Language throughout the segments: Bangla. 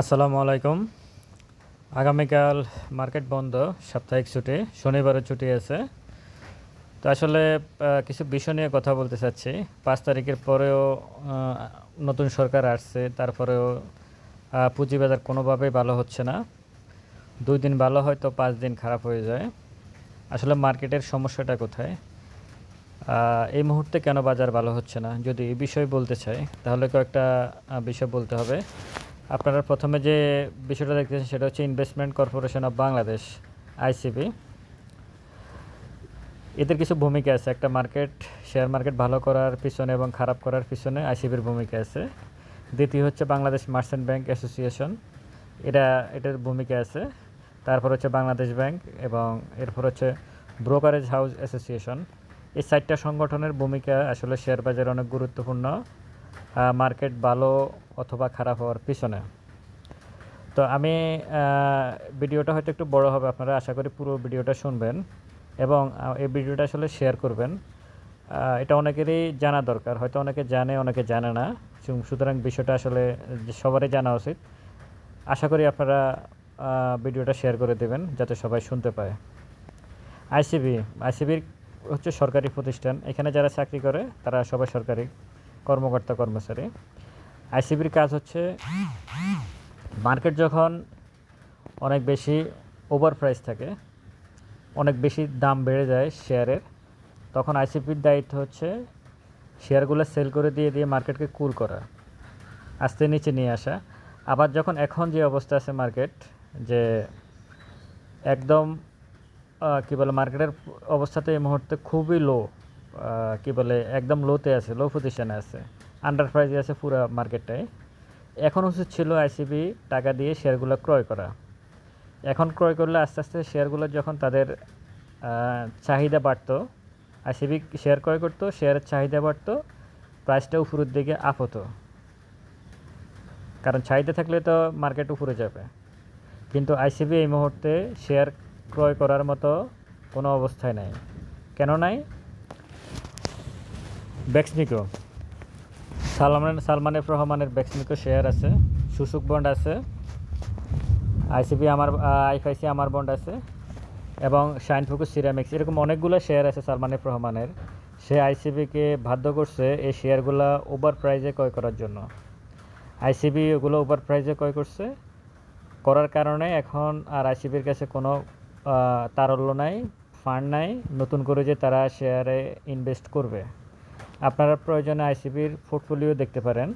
আসসালামু আলাইকুম। আগামীকাল মার্কেট বন্ধ, সাপ্তাহিক ছুটি, শনিবারও ছুটি আছে। তো আসলে কিছু বিষয় নিয়ে কথা বলতে চাচ্ছি। পাঁচ তারিখের পরেও নতুন সরকার আসছে, তারপরেও পুঁজিবাজার কোনোভাবেই ভালো হচ্ছে না। দুই দিন ভালো হয় তো পাঁচ দিন খারাপ হয়ে যায়। আসলে মার্কেটের সমস্যাটা কোথায়? এই মুহূর্তে কেন বাজার ভালো হচ্ছে না? যদি এই বিষয়ে বলতে চাই, তাহলে কয়েকটা বিষয় বলতে হবে। আপনারা প্রথমে যে বিষয়টা দেখতেছেন সেটা হচ্ছে investment corporation of Bangladesh ICB এদের কিছু ভূমিকা আছে। একটা মার্কেট শেয়ার মার্কেট ভালো করার পিছনে এবং খারাপ করার পিছনে আইসিবির ভূমিকা আছে। দ্বিতীয় হচ্ছে বাংলাদেশ মার্চেন্ট ব্যাংক অ্যাসোসিয়েশন এটা, এটার ভূমিকা আছে। তারপর হচ্ছে বাংলাদেশ ব্যাংক এবং এরপর হচ্ছে ব্রোকারেজ হাউস অ্যাসোসিয়েশন এই চারটা সংগঠনের ভূমিকা আসলে শেয়ার বাজারে অনেক গুরুত্বপূর্ণ। মার্কেট ভালো অথবা খারাপ হওয়ার পিছনে। তো আমি ভিডিওটা হয়তো একটু বড় হবে আপনারা, আশা করি পুরো ভিডিওটা শুনবেন এবং এই ভিডিওটা আসলে শেয়ার করবেন। এটা অনেকেরই জানা দরকার, হয়তো অনেকে জানে অনেকে জানে না। সুতরাং বিষয়টা আসলে সবারই জানা উচিত। আশা করি আপনারা ভিডিওটা শেয়ার করে দেবেন, যাতে সবাই শুনতে পায়। আইসিবি, আইসিবির হচ্ছে সরকারি প্রতিষ্ঠান। এখানে যারা চাকরি করে, তারা সবাই সরকারি। কর্মকর্তা কর্মচারী। আইসিবির কাজ হচ্ছে মার্কেট যখন অনেক বেশি ওভার প্রাইস থাকে, অনেক বেশি দাম বেড়ে যায় শেয়ারের তখন আইসিপির দায়িত্ব হচ্ছে শেয়ারগুলো সেল করে দিয়ে দিয়ে মার্কেটকে কুল করা, আস্তে নিচে নিয়ে আসা। আবার যখন এখন যে অবস্থা আছে মার্কেট যে একদম কী বলে মার্কেটের অবস্থাতে এই মুহূর্তে খুবই লো কি বলে, একদম লোতে আছে লো পজিশনে আছে। আন্ডার প্রাইজে আছে পুরো মার্কেটটাই এখন উচিত ছিল আইসিবি টাকা দিয়ে শেয়ারগুলো ক্রয় করা। এখন ক্রয় করলে আস্তে আস্তে শেয়ারগুলো যখন তাদের চাহিদা বাড়তো আইসিবি শেয়ার ক্রয় করতো শেয়ারের চাহিদা বাড়তো প্রাইসটা উপরের দিকে আপ হতো। কারণ চাহিদা থাকলে তো মার্কেট উপরে যাবে। কিন্তু আইসিবি এই মুহূর্তে শেয়ার ক্রয় করার মতো কোনো অবস্থায় নাই। কেন নাই? ব্যাক্সমিকো সালমান সালমান এফ রহমানের ব্যাক্সমিকো শেয়ার আছে। সুসুক বন্ড আছে। আইসিবি আমার আইফআইসি আমার বন্ড আছে। এবং শাইন ফুকুস সিরামিক্স এরকম অনেকগুলো শেয়ার আছে সালমান এফ রহমানের সে আইসিবিকে বাধ্য করছে এই শেয়ারগুলো ওভার প্রাইজে ক্রয় করার জন্য। আইসিবি ওগুলো ওভার প্রাইজে ক্রয় করছে। করার কারণে এখন আর আইসিবির কাছে কোনো তারল্য নাই ফান্ড নাই। নতুন করে যে তারা শেয়ারে ইনভেস্ট করবে। আপনারা প্রয়োজনে আইসিবির পোর্টফোলিও দেখতে পারেন।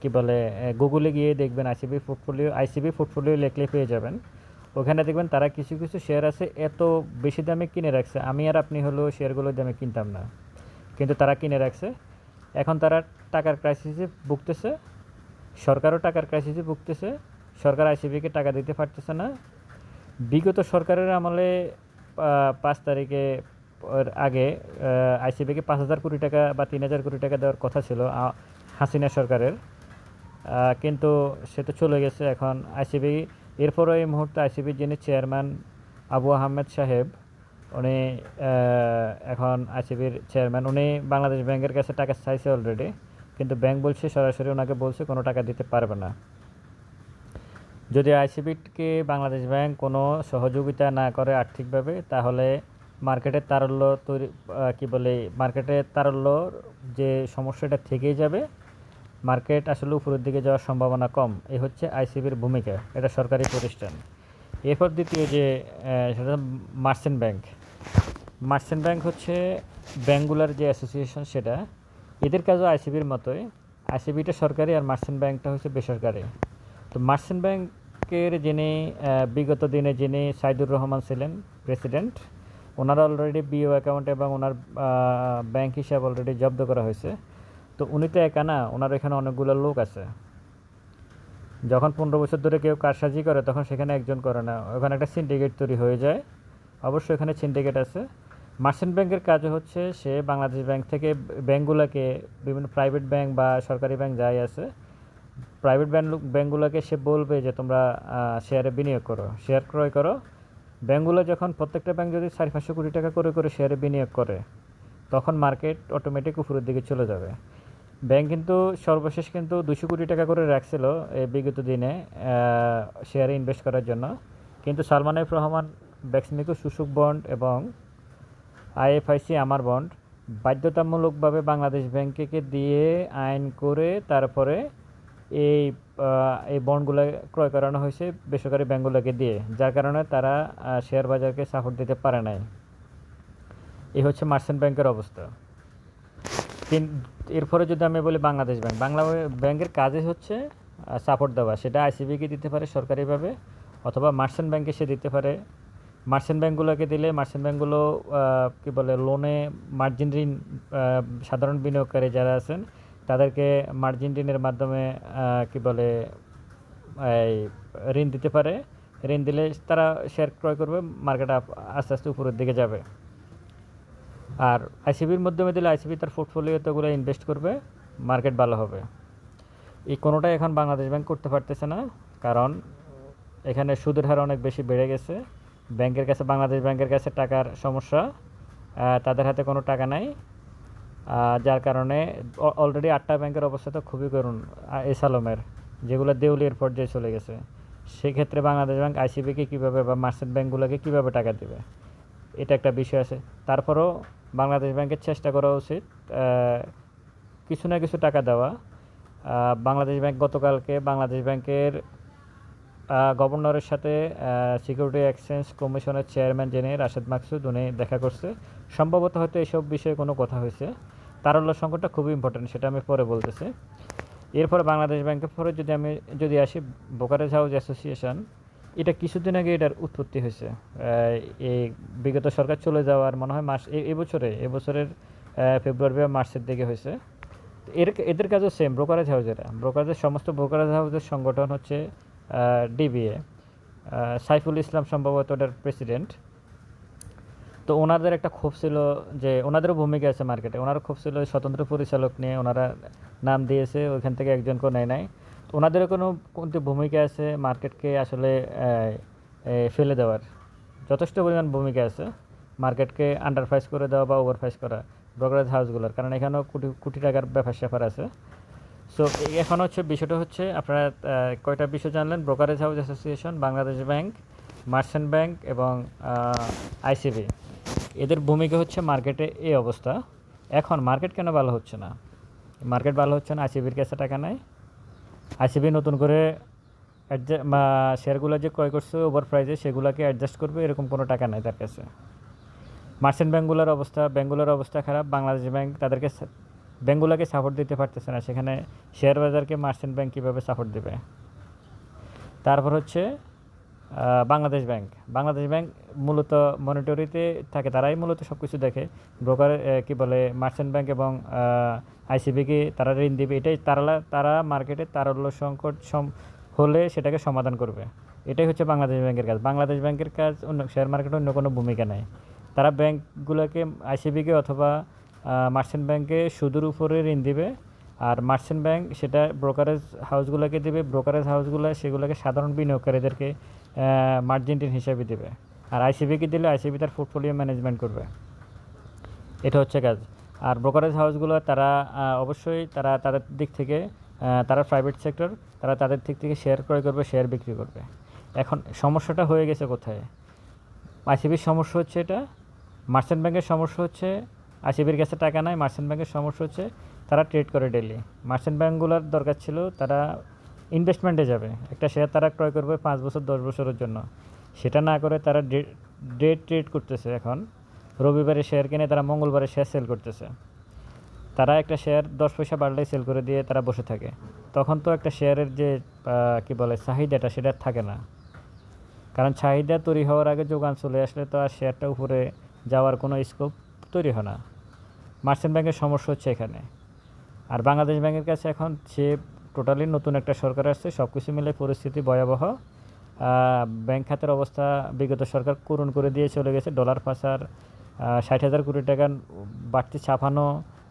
কি বলে গুগলে গিয়ে দেখবেন আইসিবি পোর্টফোলিও আইসিবি পোর্টফোলিও লেখলে পেয়ে যাবেন। ওখানে দেখবেন তারা কিছু কিছু শেয়ার আছে, এত বেশি দামে কিনে রাখছে। আমি আর আপনি হলেও শেয়ারগুলোর দামে কিনতাম না। কিন্তু তারা কিনে রাখছে। এখন তারা টাকার ক্রাইসিসে ভুগতেছে। সরকারও টাকার ক্রাইসিসে ভুগতেছে। সরকার আইসিবিকে টাকা দিতে পারতেছে না। বিগত সরকারের আমলে পাঁচ তারিখে ওর আগে আইসিবিকে পাঁচ হাজার কোটি টাকা বা তিন হাজার কোটি টাকা দেওয়ার কথা ছিল হাসিনা সরকারের। কিন্তু সে তো চলে গেছে এখন। আইসিবি এরপরও এই মুহূর্তে আইসিবির যিনি চেয়ারম্যান আবু আহমেদ সাহেব, উনি এখন আইসিবির চেয়ারম্যান উনি বাংলাদেশ ব্যাংকের কাছে টাকা চাইছে অলরেডি কিন্তু ব্যাংক বলছে সরাসরি ওনাকে বলছে কোনো টাকা দিতে পারবে না। যদি আইসিবিকে বাংলাদেশ ব্যাংক কোনো সহযোগিতা না করে আর্থিকভাবে, তাহলে মার্কেটের তারল্য তৈরি কী বলে, মার্কেটের তারল্য যে সমস্যাটা থেকেই যাবে, মার্কেট আসলে উপরের দিকে যাওয়ার সম্ভাবনা কম। এ হচ্ছে আইসিবির ভূমিকা, এটা সরকারি প্রতিষ্ঠান। এরপর দ্বিতীয় যে সেটা মার্চেন্ট ব্যাংক। মার্চেন্ট ব্যাংক হচ্ছে ব্যাঙ্কগুলার যে অ্যাসোসিয়েশন সেটা, এদের কাজও আইসিবির মতোই। আইসিবিটা সরকারি আর মার্চেন্ট ব্যাংকটা হচ্ছে বেসরকারি। তো মার্চেন্ট ব্যাংকের যিনি বিগত দিনে যিনি সাইদুর রহমান ছিলেন, প্রেসিডেন্ট ওনার অলরেডি বিও অ্যাকাউন্ট এবং ওনার ব্যাংক হিসাব অলরেডি জব্দ করা হয়েছে। তো উনি তো একা না, ওনার এখানে অনেকগুলো লোক আছে। যখন পনেরো বছর ধরে কেউ কারসাজি করে, তখন সেখানে একজন করে না। ওখানে একটা সিন্ডিকেট তৈরি হয়ে যায়। অবশ্য এখানে সিন্ডিকেট আছে। মার্চেন্ট ব্যাংকের কাজ হচ্ছে, সে বাংলাদেশ ব্যাংক থেকে ব্যাংকগুলোকে বিভিন্ন প্রাইভেট ব্যাংক বা সরকারি ব্যাংক যাই আছে প্রাইভেট ব্যাংক ব্যাংকগুলোকে সে বলবে যে তোমরা শেয়ারে বিনিয়োগ করো। শেয়ার ক্রয় করো। ব্যাংকগুলো যখন প্রত্যেকটা ব্যাংক যদি চারি পাঁচশো কোটি টাকা করে করে শেয়ারে বিনিয়োগ করে, তখন মার্কেট অটোমেটিক উপরের দিকে চলে যাবে। ব্যাংক কিন্তু সর্বশেষ কিন্তু দুশো কোটি টাকা করে রাখছিল এই বিগত দিনে শেয়ারে ইনভেস্ট করার জন্য। কিন্তু সালমান এফ রহমান, ব্যাক্সমিকো শুশুক বন্ড এবং আইএফআইসি আমার বন্ড বাধ্যতামূলকভাবে বাংলাদেশ ব্যাংকে দিয়ে আইন করে তারপরে এই এই বন্ডগুলো ক্রয় করানো হয়েছে বেসরকারি ব্যাঙ্কগুলোকে দিয়ে, যার কারণে তারা শেয়ার বাজারকে সাপোর্ট দিতে পারে নাই। এই হচ্ছে মার্চেন্ট ব্যাংকের অবস্থা। তিন, এরপরে যদি আমি বলি বাংলাদেশ ব্যাংক, বাংলা ব্যাংকের কাজই হচ্ছে সাপোর্ট দেওয়া। সেটা আইসিবিকে দিতে পারে সরকারিভাবে, অথবা মার্চেন্ট ব্যাংকে সে দিতে পারে। মার্চেন্ট ব্যাংকগুলোকে দিলে মার্চেন্ট ব্যাংকগুলো কী বলে লোনে মার্জিন ঋণ সাধারণ বিনিয়োগকারী যারা আছেন তাদেরকে মার্জিন ঋণের মাধ্যমে কী বলে, এই ঋণ দিতে পারে। ঋণ দিলে তারা শেয়ার ক্রয় করবে মার্কেট আস্তে আস্তে উপরের দিকে যাবে। আর আইসিবির মাধ্যমে দিলে আইসিবি তার পোর্টফোলিওতে ওগুলো ইনভেস্ট করবে মার্কেট ভালো হবে। এই কোনোটাই এখন বাংলাদেশ ব্যাংক করতে পারতেছে না, কারণ এখানে সুদের হার অনেক বেশি বেড়ে গেছে। ব্যাংকের কাছে, বাংলাদেশ ব্যাংকের কাছে টাকার সমস্যা তাদের হাতে কোনো টাকা নাই। যার কারণে অলরেডি আটটা ব্যাংকের অবস্থা তো খুবই করুন এস আলমের যেগুলো দেউলিয়ার পর্যায়ে চলে গেছে। সেক্ষেত্রে বাংলাদেশ ব্যাংক আইসিবিকে কীভাবে বা মার্চেন্ট ব্যাংকগুলোকে কীভাবে টাকা দেবে? এটা একটা বিষয় আছে। তারপরেও বাংলাদেশ ব্যাংকের চেষ্টা করা উচিত কিছু না কিছু টাকা দেওয়া। বাংলাদেশ ব্যাংক গতকালকে বাংলাদেশ ব্যাংকের গভর্নরের সাথে সিকিউরিটি এক্সচেঞ্জ কমিশনের চেয়ারম্যান যিনি রাশেদ মাকসুদ, উনি দেখা করছে। সম্ভবত হয়তো এসব বিষয়ে কোনো কথা হয়েছে। তারল্য সংকটটা খুবই ইম্পর্টেন্ট সেটা আমি পরে বলতেছি। এরপরে বাংলাদেশ ব্যাংকের পরে যদি আমি, যদি আসি বোকারেজ হাউস অ্যাসোসিয়েশন এটা কিছুদিন আগে এটার উৎপত্তি হয়েছে। এই বিগত সরকার চলে যাওয়ার মনে হয় মাস এবছরে এবছরের ফেব্রুয়ারি বা মার্চের দিকে হয়েছে। এর, এদের কাজও সেম ব্রোকারেজ হাউসের ব্রোকারেজের সমস্ত ব্রোকারেজ হাউজের সংগঠন হচ্ছে ডিবিএ সাইফুল ইসলাম সম্ভবত ওটার প্রেসিডেন্ট তো ওনাদের একটা ক্ষোভ ছিল যে ওনাদেরও ভূমিকা আছে মার্কেটে ওনারও ক্ষোভ ছিল স্বতন্ত্র পরিচালক নিয়ে ওনারা নাম দিয়েছে, ওইখান থেকে একজনকেও নেয় নাই। তো ওনাদেরও কোনো কোনটি ভূমিকা আছে মার্কেটকে আসলে ফেলে দেওয়ার। যথেষ্ট পরিমাণ ভূমিকা আছে মার্কেটকে আন্ডারপ্রাইস করে দেওয়া বা ওভারপ্রাইস করা ব্রোকারেজ হাউসগুলোর কারণ এখানেও কোটি কোটি টাকার ব্যাপার স্যাপার আছে। সো এখন হচ্ছে বিষয়টা হচ্ছে আপনারা কয়টা বিষয় জানলেন? Brokerage house association Bangladesh bank merchant bank এবং আইসিবি এদের ভূমিকা হচ্ছে মার্কেটে এই অবস্থা। এখন মার্কেট কেন ভালো হচ্ছে না? মার্কেট ভালো হচ্ছে না, আইসিবির কাছে টাকা নাই। আইসিবি নতুন করে শেয়ারগুলো যে ক্রয় করছে ওভার প্রাইজে সেগুলোকে অ্যাডজাস্ট করবে, এরকম কোনো টাকা নাই তার কাছে। মার্চেন্ট ব্যাঙ্কগুলোর অবস্থা ব্যাঙ্কগুলোর অবস্থা খারাপ, বাংলাদেশ ব্যাংক তাদেরকে ব্যাঙ্কগুলোকে সাপোর্ট দিতে পারতেছে না। সেখানে শেয়ার বাজারকে মার্চেন্ট ব্যাংক কীভাবে সাপোর্ট দেবে? তারপর হচ্ছে বাংলাদেশ ব্যাংক। বাংলাদেশ ব্যাংক মূলত মনিটরিতে থাকে, তারাই মূলত সব কিছু দেখে ব্রোকার কি বলে মার্চেন্ট ব্যাংক এবং আইসিবিকে তারা ঋণ দেবে। এটাই তারা তারা মার্কেটে তারল্য সংকট হলে সেটাকে সমাধান করবে। এটাই হচ্ছে বাংলাদেশ ব্যাংকের কাজ। বাংলাদেশ ব্যাংকের কাজ অন্য শেয়ার মার্কেটে অন্য কোনো ভূমিকা নেই। তারা ব্যাংকগুলোকে আইসিবিকে অথবা মার্চেন্ট ব্যাংকে সুদের উপরে ঋণ দিবে। আর মার্চেন্ট ব্যাংক সেটা ব্রোকারেজ হাউসগুলোকে দেবে। ব্রোকারেজ হাউসগুলো সেগুলোকে সাধারণ বিনিয়োগকারীদেরকে মার্জিন ঋণ হিসাবে দেবে। আর আইসিবিকে দিলে আইসিবি তার পোর্টফোলিও ম্যানেজমেন্ট করবে। এটা হচ্ছে কাজ। আর ব্রোকারেজ হাউসগুলো তারা অবশ্যই তারা তাদের দিক থেকে তারা প্রাইভেট সেক্টর তারা তাদের দিক থেকে শেয়ার ক্রয় করবে শেয়ার বিক্রি করবে। এখন সমস্যাটা হয়ে গেছে কোথায়? আইসিবির সমস্যা হচ্ছে এটা। মার্চেন্ট ব্যাংকের সমস্যা হচ্ছে আইসিবির কাছে টাকা নাই মার্চেন্ট ব্যাংকের সমস্যা হচ্ছে তারা ট্রেড করে ডেলি মার্চেন্ট ব্যাংকগুলোর দরকার ছিল তারা ইনভেস্টমেন্টে যাবে। একটা শেয়ার তারা ক্রয় করবে পাঁচ বছর, দশ বছরের জন্য। সেটা না করে তারা ডে ট্রেড করতেছে এখন। রবিবারে শেয়ার কিনে তারা মঙ্গলবারে শেয়ার সেল করতেছে। তারা একটা শেয়ার দশ পয়সা বাড়লেই সেল করে দিয়ে তারা বসে থাকে। তখন তো একটা শেয়ারের যে কি বলে, চাহিদাটা সেটা থাকে না। কারণ চাহিদা তৈরি হওয়ার আগে যোগান চলে আসলে তো আর শেয়ারটা উপরে যাওয়ার কোনো স্কোপ তৈরি হয় না। মার্চেন্ট ব্যাংকের সমস্যা হচ্ছে এখানে। আর বাংলাদেশ ব্যাংকের কাছে এখন সে টোটালি নতুন একটা সরকার আসছে সব কিছু মিলে পরিস্থিতি ভয়াবহ। ব্যাংক খাতের অবস্থা বিগত সরকার করুণ করে দিয়ে চলে গেছে। ডলার পাচার ষাট হাজার কোটি টাকা বাড়তি ছাপানো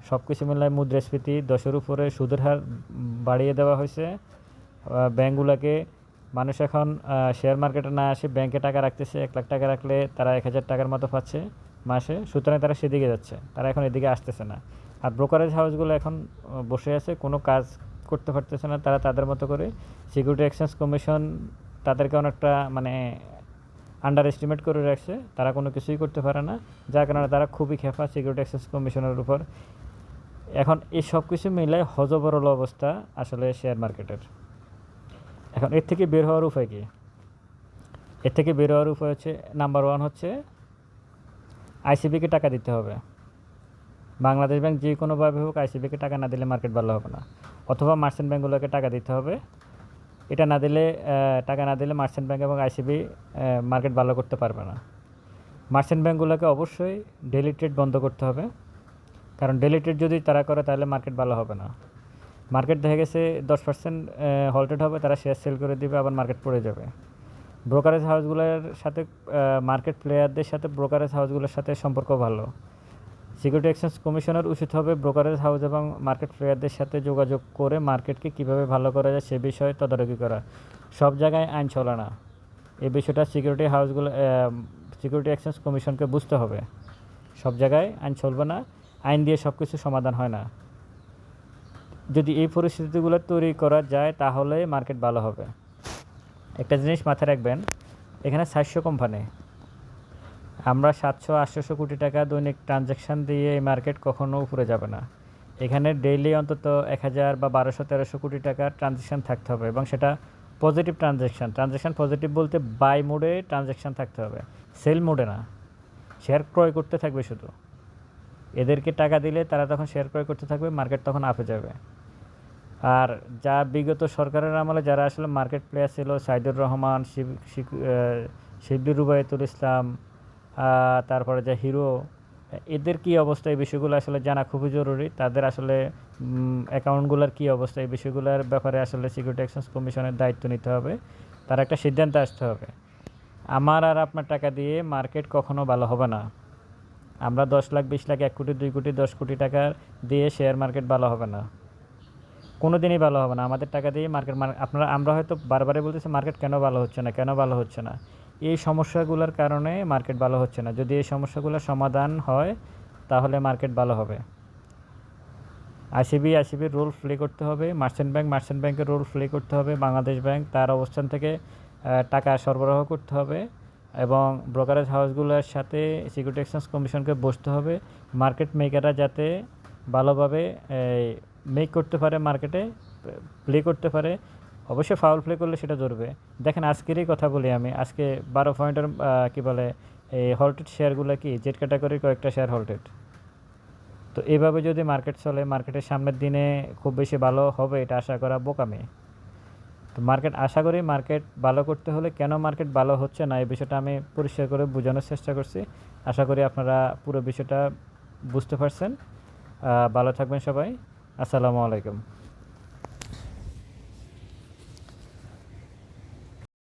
সব কিছু মিলায় মুদ্রাস্ফীতি দশের উপরে সুদের হার বাড়িয়ে দেওয়া হয়েছে। আহ, ব্যাংকগুলোকে মানুষ এখন শেয়ার মার্কেটে না আসে ব্যাংকে টাকা রাখতেছে এক লাখ টাকা রাখলে তারা এক হাজার টাকার মতো পাচ্ছে মাসে। সুতরাং তারা সেদিকে যাচ্ছে তারা এখন এদিকে আসতেছে না। আর ব্রোকারেজ হাউসগুলো এখন বসে আছে কোনো কাজ করতে পারতেছে না, তারা তাদের মতো করে সিকিউরিটি এক্সচেঞ্জ কমিশন তাদেরকে অনেকটা মানে আন্ডার এস্টিমেট করে রাখছে, তারা কোনো কিছুই করতে পারে না, যার কারণে তারা খুবই খেফা সিকিউরিটি এক্সচেঞ্জ কমিশনের উপর। এখন এই সব কিছু মিলে হজবরল অবস্থা আসলে শেয়ার মার্কেটের এখন এর থেকে বের হওয়ার উপায় কী? এর থেকে বের হওয়ার উপায় হচ্ছে নাম্বার ওয়ান হচ্ছে আইসিবিকে টাকা দিতে হবে। বাংলাদেশ ব্যাংক যে কোনোভাবে হোক আইসিবিকে টাকা না দিলে মার্কেট ভালো হবে না। অথবা মার্চেন্ট ব্যাঙ্কগুলোকে টাকা দিতে হবে। এটা না দিলে টাকা না দিলে মার্চেন্ট ব্যাংক এবং আইসিবি মার্কেট ভালো করতে পারবে না। মার্চেন্ট ব্যাঙ্কগুলোকে অবশ্যই ডেলি ট্রেড বন্ধ করতে হবে। কারণ ডেলি ট্রেড যদি তারা করে, তাহলে মার্কেট ভালো হবে না। মার্কেট দেখা গেছে দশ পার্সেন্ট হল্টেড হবে, তারা শেয়ার সেল করে দিবে, আবার মার্কেট পড়ে যাবে। ব্রোকারেজ হাউসগুলোর সাথে মার্কেট প্লেয়ারদের সাথে ব্রোকারেজ হাউসগুলোর সাথে সম্পর্ক ভালো। সিকিউরিটি এক্সচেঞ্জ কমিশনের উচিত হবে ব্রোকারেজ হাউস এবং মার্কেট প্লেয়ারদের সাথে যোগাযোগ করে মার্কেটকে কীভাবে ভালো করা যায় সে বিষয়ে তদারকি করা। সব জায়গায় আইন চলে না। এই বিষয়টা সিকিউরিটি হাউসগুলো সিকিউরিটি এক্সচেঞ্জ কমিশনকে বুঝতে হবে। সব জায়গায় আইন চলবে না, আইন দিয়ে সব কিছু সমাধান হয় না। যদি এই পরিস্থিতিগুলো তৈরি করা যায় তাহলে মার্কেট ভালো হবে। একটা জিনিস মাথায় রাখবেন, এখানে চারশো কোম্পানি আমরা সাতশো, আটশোশো কোটি টাকা দৈনিক ট্রানজ্যাকশান দিয়ে এই মার্কেট কখনো উপরে যাবে না। এখানে ডেইলি অন্তত এক হাজার বা বারোশো, তেরোশো কোটি টাকা ট্রানজ্যাকশান থাকতে হবে এবং সেটা পজিটিভ ট্রানজ্যাকশান। ট্রানজ্যাকশান পজিটিভ বলতে বাই মোডে ট্রানজ্যাকশান থাকতে হবে, সেল মোডে না। শেয়ার ক্রয় করতে থাকবে শুধু। এদেরকে টাকা দিলে তারা তখন শেয়ার ক্রয় করতে থাকবে, মার্কেট তখন আপে যাবে। আর যা বিগত সরকারের আমলে যারা আসলে মার্কেট প্লেয়ার ছিল, সাইদুর রহমান, শিব- শিবলি রুবায়তুল ইসলাম তারপরে যে হিরো এদের কী অবস্থা এই বিষয়গুলো আসলে জানা খুবই জরুরি। তাদের আসলে অ্যাকাউন্টগুলোর কী অবস্থা এই বিষয়গুলোর ব্যাপারে আসলে সিকিউরিটি এক্সচেঞ্জ কমিশনের দায়িত্ব নিতে হবে। তার একটা সিদ্ধান্ত আসতে হবে। আমার আর আপনার টাকা দিয়ে মার্কেট কখনো ভালো হবে না। আমরা দশ লাখ, বিশ লাখ, এক কোটি, দুই কোটি, দশ কোটি টাকা দিয়ে শেয়ার মার্কেট ভালো হবে না। কোনো দিনই ভালো হবে না। আমাদের টাকা দিয়ে মার্কেট আপনারা, আমরা হয়তো বারবারই বলতেছি মার্কেট কেন ভালো হচ্ছে না, কেন ভালো হচ্ছে না। এই সমস্যাগুলোর কারণে মার্কেট ভালো হচ্ছে না। যদি এই সমস্যাগুলোর সমাধান হয়, তাহলে মার্কেট ভালো হবে। আইসিবি আইসিবির রোল প্লে করতে হবে। মার্চেন্ট ব্যাংক মার্চেন্ট ব্যাংকের রোল প্লে করতে হবে। বাংলাদেশ ব্যাংক তার অবস্থান থেকে টাকা সরবরাহ করতে হবে এবং ব্রোকারেজ হাউসগুলোর সাথে সিকিউরিটি এক্সচেঞ্জ কমিশনকে বসতে হবে। মার্কেট মেকাররা যাতে ভালোভাবে মেক করতে পারে মার্কেটে প্লে করতে পারে। অবশ্যই ফাউল প্লে করলে সেটা ধরবে। দেখেন, আজকেরই কথা বলি আমি। আজকে বারো পয়েন্টের কী বলে, এই হল্টেড শেয়ারগুলো কি জেড ক্যাটাগরির কয়েকটা শেয়ার হল্টেড তো এইভাবে যদি মার্কেট চলে মার্কেটের সামনের দিনে খুব বেশি ভালো হবে, এটা আশা করা বোকামি। তো মার্কেট আশা করি মার্কেট ভালো করতে হলে কেন মার্কেট ভালো হচ্ছে না, এই বিষয়টা আমি পরিষ্কার করে বোঝানোর চেষ্টা করছি। আশা করি আপনারা পুরো বিষয়টা বুঝতে পারছেন। ভালো থাকবেন সবাই। আসসালামু আলাইকুম।